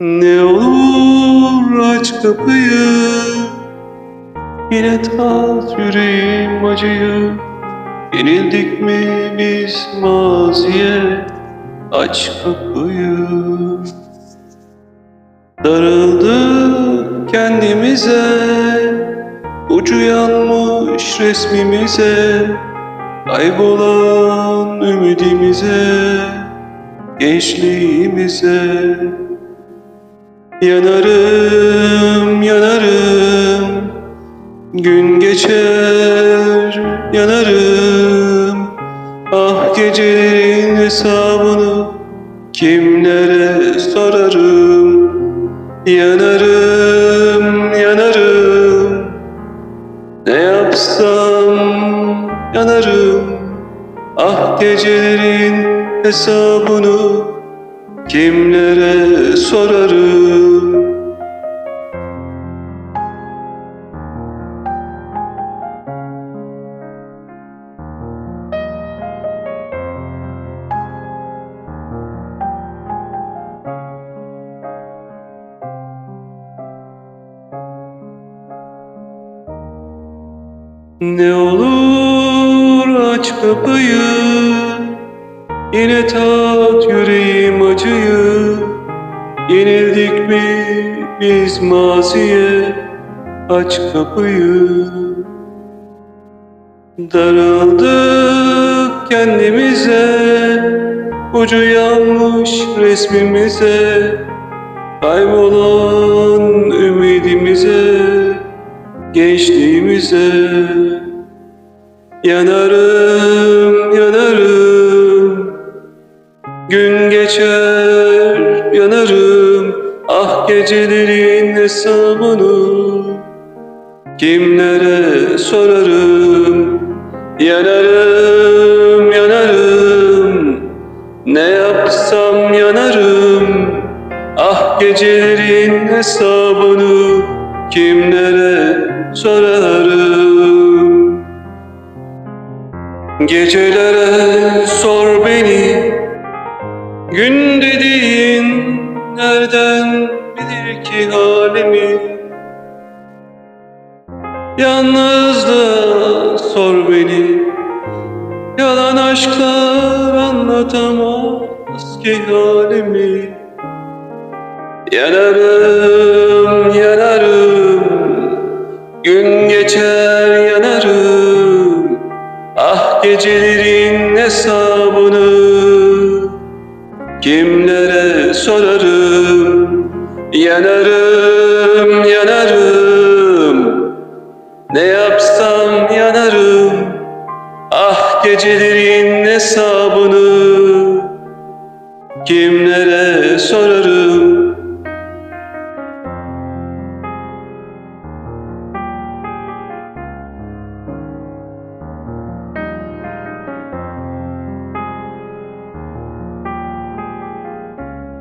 Ne olur aç kapıyı. Yine tat yüreğim acıyı. Yenildik mi biz maziye? Aç kapıyı. Darıldık kendimize. Ucu yanmış resmimize. Kaybolan ümidimize. Gençliğimize Yanarım, yanarım. Gün geçer, yanarım. Ah gecelerin hesabını Kimlere sorarım? Yanarım, yanarım. Ne yapsam yanarım. Ah gecelerin hesabını Kimlere sorarım Ne olur aç kapıyı. Yine tat yüreğim acıyı. Yenildik mi biz maziye? Aç kapıyı. Daraldık kendimize. Ucu yanmış resmimize. Kaybolan ümidimize Gençliğimize Yanarım, yanarım. Gün geçer, yanarım. Ah gecelerin hesabını. Kimlere sorarım? Yanarım, yanarım. Ne yapsam yanarım? Ah gecelerin hesabını. Kimlere sorarım Gecelere sor beni. Gün dediğin nereden bilir ki halimi? Yalnızlığa sor beni. Yalan aşklar anlatamaz ki halimi. Yanarım Gün geçer yanarım Ah gecelerin hesabını. Kimlere sorarım Yanarım, yanarım. Ne yapsam yanarım Ah gecelerin hesabını. Kim